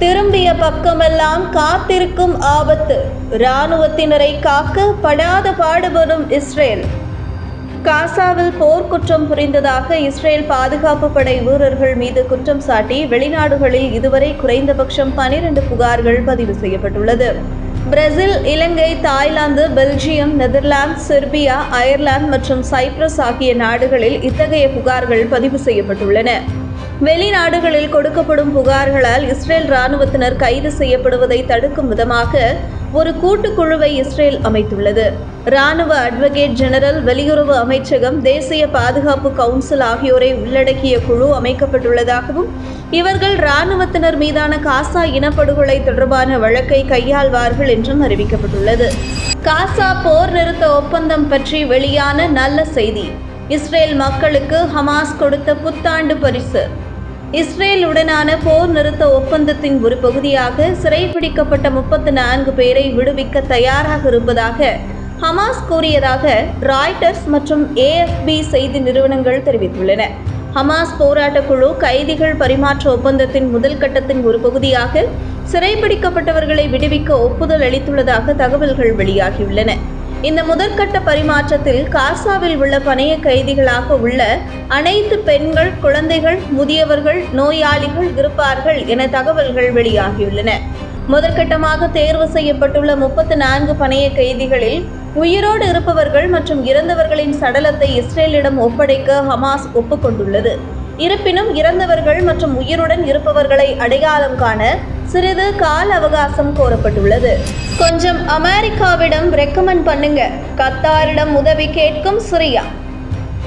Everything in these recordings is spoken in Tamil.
திரும்பிய பக்கமெல்லாம் காத்திருக்கும் ஆபத்து. இராணுவத்தினரை காக்க படாத பாடுபடும் இஸ்ரேல். காசாவில் போர்க்குற்றம் புரிந்ததாக இஸ்ரேல் பாதுகாப்பு படை வீரர்கள் மீது குற்றம் சாட்டி வெளிநாடுகளில் இதுவரை குறைந்தபட்சம் பனிரெண்டு புகார்கள் பதிவு செய்யப்பட்டுள்ளது. Brazil Ilangai Thailand Belgium Netherlands Serbia Ireland மற்றும் சைப்ரஸ் ஆகிய நாடுகளில் இத்தகைய புகார்கள் பதிவு செய்யப்பட்டுள்ளன. வெளிநாடுகளில் கொடுக்கப்படும் புகார்களால் இஸ்ரேல் இராணுவத்தினர் கைது செய்யப்படுவதை தடுக்கும் விதமாக ஒரு கூட்டுக்குழுவை இஸ்ரேல் அமைத்துள்ளது. இராணுவ அட்வொகேட் ஜெனரல் வெளியுறவு அமைச்சகம் தேசிய பாதுகாப்பு கவுன்சில் ஆகியோரை உள்ளடக்கிய குழு அமைக்கப்பட்டுள்ளதாகவும் இவர்கள் இராணுவத்தினர் மீதான காசா இனப்படுகொலை தொடர்பான வழக்கை கையாள்வார்கள் என்றும் அறிவிக்கப்பட்டுள்ளது. காசா போர் நிறுத்த ஒப்பந்தம் பற்றி வெளியான நல்ல செய்தி. இஸ்ரேல் மக்களுக்கு ஹமாஸ் கொடுத்த புத்தாண்டு பரிசு. இஸ்ரேலுடனான போர் நிறுத்த ஒப்பந்தத்தின் ஒரு பகுதியாக சிறைபிடிக்கப்பட்ட முப்பத்தி நான்கு பேரை விடுவிக்க தயாராக இருப்பதாக ஹமாஸ் கூறியதாக ராய்டர்ஸ் மற்றும் ஏஎஃப்பி செய்தி நிறுவனங்கள் தெரிவித்துள்ளன. ஹமாஸ் போராட்டக் குழு கைதிகள் பரிமாற்ற ஒப்பந்தத்தின் முதல் கட்டத்தின் ஒரு பகுதியாக சிறைபிடிக்கப்பட்டவர்களை விடுவிக்க ஒப்புதல் அளித்துள்ளதாக தகவல்கள் வெளியாகியுள்ளன. இந்த முதற்கட்ட பரிமாற்றத்தில் காசாவில் உள்ள பணைய கைதிகளாக உள்ள அனைத்து பெண்கள் குழந்தைகள் முதியவர்கள் நோயாளிகள் இருப்பார்கள் என தகவல்கள் வெளியாகியுள்ளன. முதற்கட்டமாக தேர்வு செய்யப்பட்டுள்ள முப்பத்து நான்கு பணைய கைதிகளில் உயிரோடு இருப்பவர்கள் மற்றும் இறந்தவர்களின் சடலத்தை இஸ்ரேலிடம் ஒப்படைக்க ஹமாஸ் ஒப்புக்கொண்டுள்ளது. இருப்பினும் இறந்தவர்கள் மற்றும் உயிருடன் இருப்பவர்களை அடையாளம் காண சிறிது கால அவகாசம் கோரப்பட்டுள்ளது. கொஞ்சம் அமெரிக்காவிடம் ரெக்கமெண்ட் பண்ணுங்க. கத்தாரிடம் உதவி கேட்கும் சிரியா.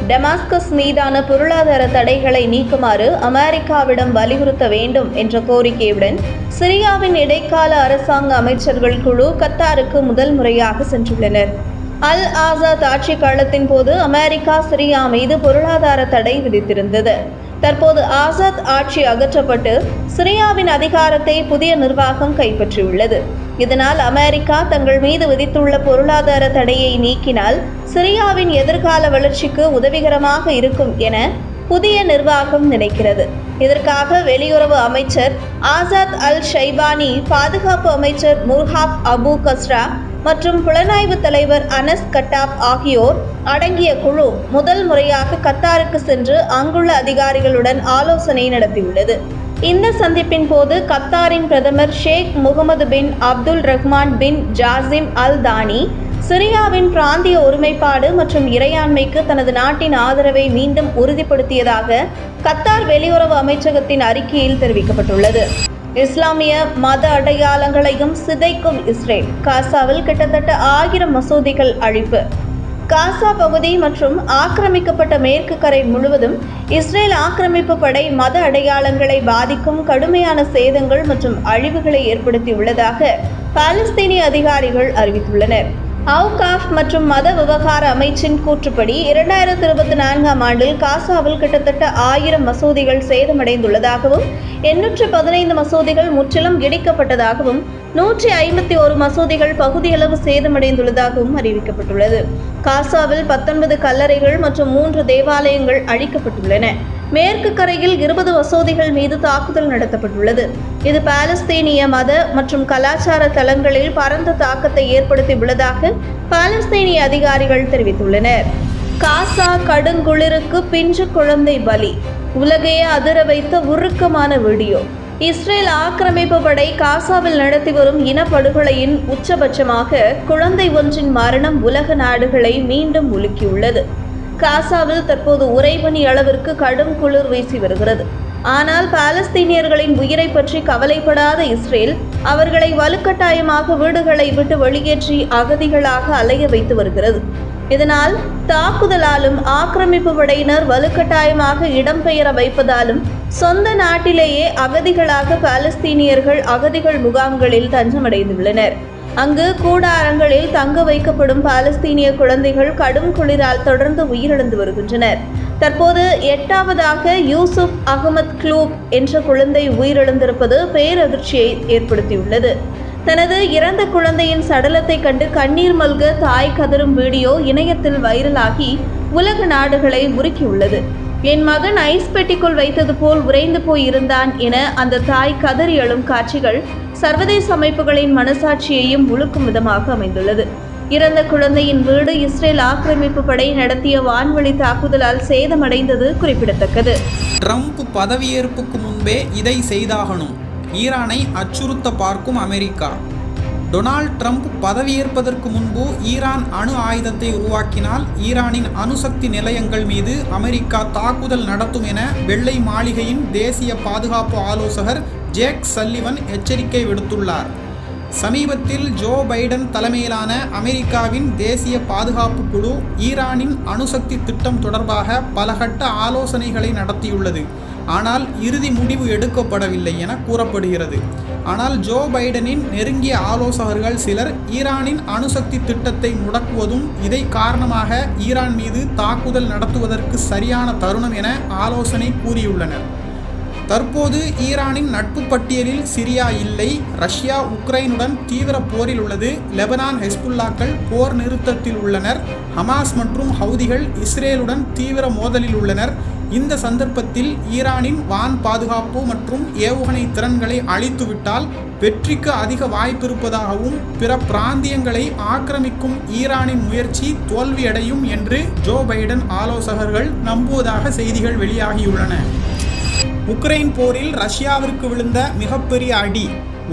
டெமாஸ்கஸ் மீதான பொருளாதார தடைகளை நீக்குமாறு அமெரிக்காவிடம் வலியுறுத்த வேண்டும் என்ற கோரிக்கையுடன் சிரியாவின் இடைக்கால அரசாங்க அமைச்சர்கள் குழு கத்தாருக்கு முதல் முறையாக சென்றுள்ளனர். அல் ஆசாத் ஆட்சி காலத்தின் போது அமெரிக்கா சிரியா மீது பொருளாதார தடை விதித்திருந்தது. தற்போது ஆசாத் ஆட்சி அகற்றப்பட்டு சிரியாவின் அதிகாரத்தை புதிய நிர்வாகம் கைப்பற்றியுள்ளது. இதனால் அமெரிக்கா தங்கள் மீது விதித்துள்ள பொருளாதார தடையை நீக்கினால் சிரியாவின் எதிர்கால வளர்ச்சிக்கு உதவிகரமாக இருக்கும் என புதிய நிர்வாகம் நினைக்கிறது. இதற்காக வெளியுறவு அமைச்சர் ஆசாத் அல் ஷைபானி பாதுகாப்பு அமைச்சர் முர்ஹாப் அபு கஸ்ரா மற்றும் புலனாய்வு தலைவர் அனஸ் கட்டாப் ஆகியோர் அடங்கிய குழு முதல் முறையாக கத்தாருக்கு சென்று அங்குள்ள அதிகாரிகளுடன் ஆலோசனை நடத்தியுள்ளது. இந்த சந்திப்பின் போது கத்தாரின் பிரதமர் Sheikh Mohammed bin Abdul Rahman bin Jassim Al Thani சிரியாவின் பிராந்திய ஒருமைப்பாடு மற்றும் இறையாண்மைக்கு தனது நாட்டின் ஆதரவை மீண்டும் உறுதிப்படுத்தியதாக கத்தார் வெளியுறவு அமைச்சகத்தின் அறிக்கையில் தெரிவிக்கப்பட்டுள்ளது. இஸ்லாமிய மத அடையாளங்களையும் சிதைக்கும் இஸ்ரேல் காசாவில் கிட்டத்தட்ட ஆயிரம் மசூதிகள் அழிப்பு. காசா பகுதி மற்றும் ஆக்கிரமிக்கப்பட்ட மேற்கு கரை முழுவதும் இஸ்ரேல் ஆக்கிரமிப்பு படை மத அடையாளங்களை பாதிக்கும் கடுமையான சேதங்கள் மற்றும் அழிவுகளை ஏற்படுத்தியுள்ளதாக பாலஸ்தீனிய அதிகாரிகள் அறிவித்துள்ளனர். அவுகாஃப் மற்றும் மத விவகார அமைச்சின் கூற்றுப்படி இரண்டாயிரத்தி இருபத்தி நான்காம் ஆண்டில் காசாவில் கிட்டத்தட்ட ஆயிரம் மசூதிகள் சேதமடைந்துள்ளதாகவும் எண்ணூற்று பதினைந்து மசூதிகள் முற்றிலும் இடிக்கப்பட்டதாகவும் நூற்றி ஐம்பத்தி ஒரு மசூதிகள் பகுதியளவு சேதமடைந்துள்ளதாகவும் அறிவிக்கப்பட்டுள்ளது. காசாவில் பத்தொன்பது கல்லறைகள் மற்றும் மூன்று தேவாலயங்கள் அழிக்கப்பட்டுள்ளன. மேற்கு கரையில் இருபது மசூதிகள் மீது தாக்குதல் நடத்தப்பட்டுள்ளது. இது பாலஸ்தீனிய மத மற்றும் கலாச்சார தளங்களில் பரந்த தாக்கத்தை ஏற்படுத்தி உள்ளதாக பாலஸ்தீனிய அதிகாரிகள் தெரிவித்துள்ளனர். காசா கடுங்குளிருக்கு பிஞ்சு குழந்தை பலி. உலகையே அதிர வைத்த உருக்கமான வீடியோ. இஸ்ரேல் ஆக்கிரமிப்பு படை காசாவில் நடத்தி வரும் இனப்படுகொலையின் உச்சபட்சமாக குழந்தை ஒன்றின் மரணம் உலக நாடுகளை மீண்டும் உலுக்கியுள்ளது. காசாவில் தற்போது உறைபனி அளவிற்கு கடும் குளிர் வீசி வருகிறது. ஆனால் பாலஸ்தீனியர்களின் உயிரை பற்றி கவலைப்படாத இஸ்ரேல் அவர்களை வலுக்கட்டாயமாக வீடுகளை விட்டு வெளியேற்றி அகதிகளாக அலைய வைத்து வருகிறது. இதனால் தாக்குதலாலும் ஆக்கிரமிப்பு படையினர் வலுக்கட்டாயமாக இடம்பெயர வைப்பதாலும் சொந்த நாட்டிலேயே அகதிகளாக பாலஸ்தீனியர்கள் அகதிகள் முகாம்களில் தஞ்சமடைந்துள்ளனர். அங்கு கூடாரங்களில் தங்க வைக்கப்படும் பாலஸ்தீனிய குழந்தைகள் கடும் குளிரால் தொடர்ந்து உயிரிழந்து வருகின்றனர். தற்போது எட்டாவதாக யூசுப் அகமது க்ளூப் என்ற குழந்தை உயிரிழந்திருப்பது பேரதிர்ச்சியை ஏற்படுத்தியுள்ளது. தனது இறந்த குழந்தையின் சடலத்தை கண்டு கண்ணீர் மல்க தாய் கதரும் வீடியோ இணையத்தில் வைரலாகி உலக நாடுகளை உருக்கியுள்ளது. என் மகன் ஐஸ் பெட்டிக்குள் வைத்தது போல் உறைந்து போய் இருந்தான் என அந்த தாய் கதறி எழும் காட்சிகள் சர்வதேச அமைப்புகளின் மனசாட்சியையும் உழுக்கும் விதமாக அமைந்துள்ளது. இறந்த குழந்தையின் வீடு இஸ்ரேல் ஆக்கிரமிப்பு படை நடத்திய வான்வழி தாக்குதலால் சேதமடைந்தது குறிப்பிடத்தக்கது. ட்ரம்ப் பதவியேற்புக்கு முன்பே இதை செய்தாகணும். ஈரானை அச்சுறுத்த பார்க்கும் அமெரிக்கா. டொனால்ட் ட்ரம்ப் பதவியேற்பதற்கு முன்பு ஈரான் அணு ஆயுதத்தை உருவாக்கினால் ஈரானின் அணுசக்தி நிலையங்கள் மீது அமெரிக்கா தாக்குதல் நடத்தும் என வெள்ளை மாளிகையின் தேசிய பாதுகாப்பு ஆலோசகர் ஜேக் சல்லிவன் எச்சரிக்கை விடுத்துள்ளார். சமீபத்தில் ஜோ பைடன் தலைமையிலான அமெரிக்காவின் தேசிய பாதுகாப்பு குழு ஈரானின் அணுசக்தி திட்டம் தொடர்பாக பலகட்ட ஆலோசனைகளை நடத்தியுள்ளது. ஆனால் இறுதி முடிவு எடுக்கப்படவில்லை என கூறப்படுகிறது. ஆனால் ஜோ பைடனின் நெருங்கிய ஆலோசகர்கள் சிலர் ஈரானின் அணுசக்தி திட்டத்தை முடக்குவதும் இதை காரணமாக ஈரான் மீது தாக்குதல் நடத்துவதற்கு சரியான தருணம் என ஆலோசனை கூறியுள்ளனர். தற்போது ஈரானின் நட்பு பட்டியலில் சிரியா இல்லை ரஷ்யா உக்ரைனுடன் தீவிர போரில் உள்ளது லெபனான் ஹெஸ்புல்லாக்கள் போர் நிறுத்தத்தில் உள்ளனர் ஹமாஸ் மற்றும் ஹவுதிகள் இஸ்ரேலுடன் தீவிர மோதலில் உள்ளனர் இந்த சந்தர்ப்பத்தில் ஈரானின் வான் பாதுகாப்பு மற்றும் ஏவுகணை திறன்களை அழித்துவிட்டால் வெற்றிக்கு அதிக வாய்ப்பிருப்பதாகவும் பிற பிராந்தியங்களை ஆக்கிரமிக்கும் ஈரானின் முயற்சி தோல்வியடையும் என்று ஜோ பைடன் ஆலோசகர்கள் நம்புவதாக செய்திகள் வெளியாகியுள்ளன. உக்ரைன் போரில் ரஷ்யாவிற்கு விழுந்த மிகப்பெரிய அடி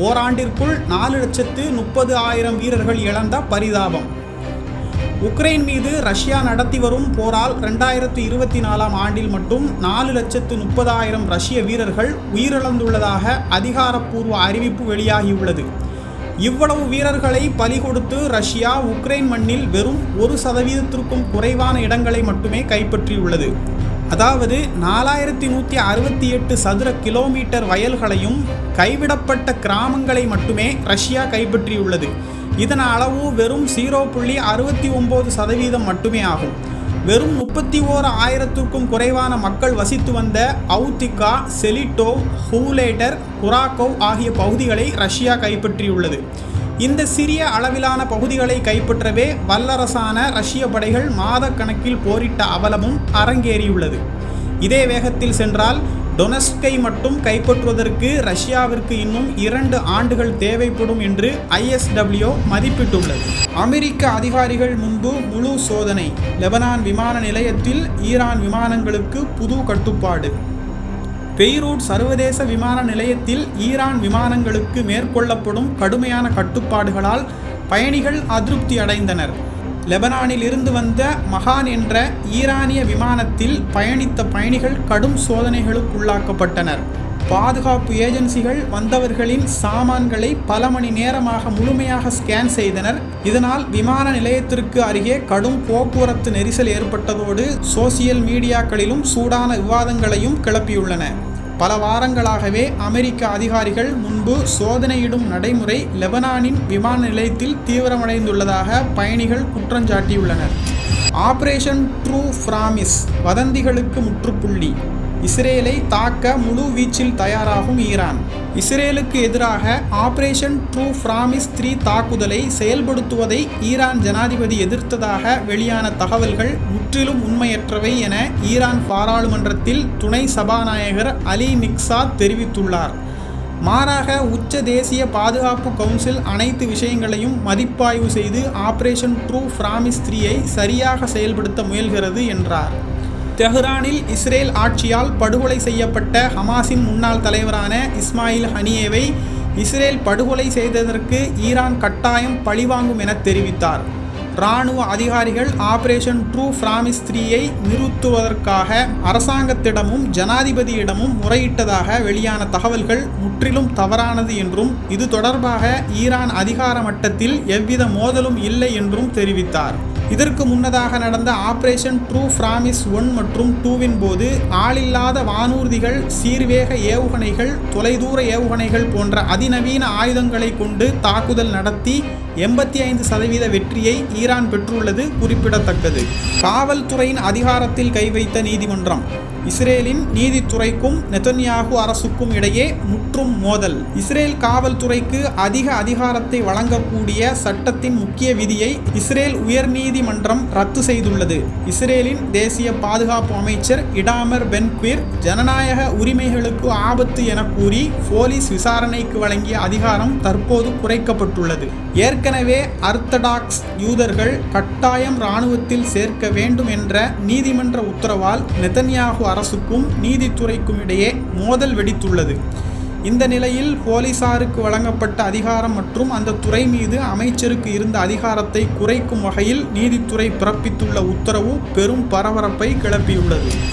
ஓராண்டிற்குள் நாலு லட்சத்து முப்பது ஆயிரம் வீரர்கள் இழந்த பரிதாபம். உக்ரைன் மீது ரஷ்யா நடத்தி வரும் போரால் ரெண்டாயிரத்து இருபத்தி நாலாம் ஆண்டில் மட்டும் நாலு லட்சத்து முப்பதாயிரம் ரஷ்ய வீரர்கள் உயிரிழந்துள்ளதாக அதிகாரப்பூர்வ அறிவிப்பு வெளியாகியுள்ளது. இவ்வளவு வீரர்களை பலி கொடுத்து ரஷ்யா உக்ரைன் மண்ணில் வெறும் ஒரு சதவீதத்திற்கும் குறைவான இடங்களை மட்டுமே கைப்பற்றியுள்ளது. அதாவது நாலாயிரத்தி நூற்றி அறுபத்தி எட்டு சதுர கிலோமீட்டர் வயல்களையும் கைவிடப்பட்ட கிராமங்களை மட்டுமே ரஷ்யா கைப்பற்றியுள்ளது. இதன் அளவு வெறும் ஜீரோ புள்ளி அறுபத்தி ஒம்பது சதவீதம் மட்டுமே ஆகும். வெறும் முப்பத்தி ஓர் ஆயிரத்துக்கும் குறைவான மக்கள் வசித்து வந்த அவுத்திகா செலிட்டோவ் ஹூலேட்டர் குராக்கோவ் ஆகிய பகுதிகளை ரஷ்யா கைப்பற்றியுள்ளது. இந்த சிறிய அளவிலான பகுதிகளை கைப்பற்றவே வல்லரசான ரஷ்ய படைகள் மாதக்கணக்கில் போரிட்ட அவலமும் அரங்கேறியுள்ளது. இதே வேகத்தில் சென்றால் டொனஸ்கை மட்டும் கைப்பற்றுவதற்கு ரஷ்யாவிற்கு இன்னும் இரண்டு ஆண்டுகள் தேவைப்படும் என்று ஐஎஸ்டபிள்யூ மதிப்பிட்டுள்ளது. அமெரிக்க அதிகாரிகள் முன்பு முழு சோதனை லெபனான் விமான நிலையத்தில் ஈரான் விமானங்களுக்கு புது கட்டுப்பாடு. பெய்ரூட் சர்வதேச விமான நிலையத்தில் ஈரான் விமானங்களுக்கு மேற்கொள்ளப்படும் கடுமையான கட்டுப்பாடுகளால் பயணிகள் அதிருப்தி அடைந்தனர். லெபனானில் இருந்து வந்த மகான் என்ற ஈரானிய விமானத்தில் பயணித்த பயணிகள் கடும் சோதனைகளுக்குள்ளாக்கப்பட்டனர். பாதுகாப்பு ஏஜென்சிகள் வந்தவர்களின் சாமான்களை பல மணி நேரமாக முழுமையாக ஸ்கேன் செய்தனர். இதனால் விமான நிலையத்திற்கு அருகே கடும் போக்குவரத்து நெரிசல் ஏற்பட்டதோடு சோசியல் மீடியாக்களிலும் சூடான விவாதங்களையும் கிளப்பியுள்ளன. பல வாரங்களாகவே அமெரிக்க அதிகாரிகள் முன்பு சோதனையிடும் நடைமுறை லெபனானின் விமான நிலையத்தில் தீவிரமடைந்துள்ளதாக பயணிகள் குற்றஞ்சாட்டியுள்ளனர். ஆபரேஷன் ட்ரூ ஃப்ராமிஸ் வதந்திகளுக்கு முற்றுப்புள்ளி. இஸ்ரேலை தாக்க முழு வீச்சில் தயாராகும் ஈரான். இஸ்ரேலுக்கு எதிராக ஆபரேஷன் ட்ரூ ஃப்ராமிஸ் த்ரீ தாக்குதலை செயல்படுத்துவதை ஈரான் ஜனாதிபதி எதிர்த்ததாக வெளியான தகவல்கள் முற்றிலும் உண்மையற்றவை என ஈரான் பாராளுமன்றத்தில் துணை சபாநாயகர் அலி மிக்சாத் தெரிவித்துள்ளார். மாறாக உச்ச தேசிய பாதுகாப்பு கவுன்சில் அனைத்து விஷயங்களையும் மதிப்பாய்வு செய்து ஆபரேஷன் ட்ரூ ஃப்ராமிஸ் த்ரீயை சரியாக செயல்படுத்த முயல்கிறது என்றார். தெஹ்ரானில் இஸ்ரேல் ஆட்சியால் படுகொலை செய்யப்பட்ட ஹமாஸின் முன்னாள் தலைவரான இஸ்மாயில் ஹனியேவை இஸ்ரேல் படுகொலை செய்ததற்கு ஈரான் கட்டாயம் பழிவாங்கும் என தெரிவித்தார். இராணுவ அதிகாரிகள் ஆபரேஷன் ட்ரூ ஃப்ராமிஸ் த்ரீயை நிறுத்துவதற்காக அரசாங்கத்திடமும் ஜனாதிபதியிடமும் முறையிட்டதாக வெளியான தகவல்கள் முற்றிலும் தவறானது என்றும் இது தொடர்பாக ஈரான் அதிகார மட்டத்தில் எவ்வித மோதலும் இல்லை என்றும் தெரிவித்தார். இதற்கு முன்னதாக நடந்த ஆபரேஷன் ட்ரூ ஃப்ராமிஸ் ஒன் மற்றும் டூவின் போது ஆளில்லாத வானூர்திகள் சீர்வேக ஏவுகணைகள் தொலைதூர ஏவுகணைகள் போன்ற அதிநவீன ஆயுதங்களை கொண்டு தாக்குதல் நடத்தி எண்பத்தி ஐந்து சதவீத வெற்றியை ஈரான் பெற்றுள்ளது குறிப்பிடத்தக்கது. காவல்துறையின் அதிகாரத்தில் கை வைத்த நீதிமன்றம். இஸ்ரேலின் நீதித்துறைக்கும் நெதன்யாகு அரசுக்கும் இடையே முற்றும் மோதல். இஸ்ரேல் காவல்துறைக்கு அதிக அதிகாரத்தை வழங்கக்கூடிய சட்டத்தின் முக்கிய விதியை இஸ்ரேல் உயர்நீதிமன்றம் ரத்து செய்துள்ளது. இஸ்ரேலின் தேசிய பாதுகாப்பு அமைச்சர் இடாமர் பென்குவிர் ஜனநாயக உரிமைகளுக்கு ஆபத்து என கூறி போலீஸ் விசாரணைக்கு வழங்கிய அதிகாரம் தற்போது குறைக்கப்பட்டுள்ளது. ஏற்கனவே அர்த்தடாக்ஸ் யூதர்கள் கட்டாயம் இராணுவத்தில் சேர்க்க வேண்டும் என்ற நீதிமன்ற உத்தரவால் நெதன்யாகு அரசுக்கும் நீதித்துறைக்கும் இடையே மோதல் வெடித்துள்ளது. இந்த நிலையில் போலீசாருக்கு வழங்கப்பட்ட அதிகாரம் மற்றும் அந்த துறை மீது அமைச்சருக்கு இருந்த அதிகாரத்தை குறைக்கும் வகையில் நீதித்துறை பிறப்பித்துள்ள உத்தரவு பெரும் பரபரப்பை கிளப்பியுள்ளது.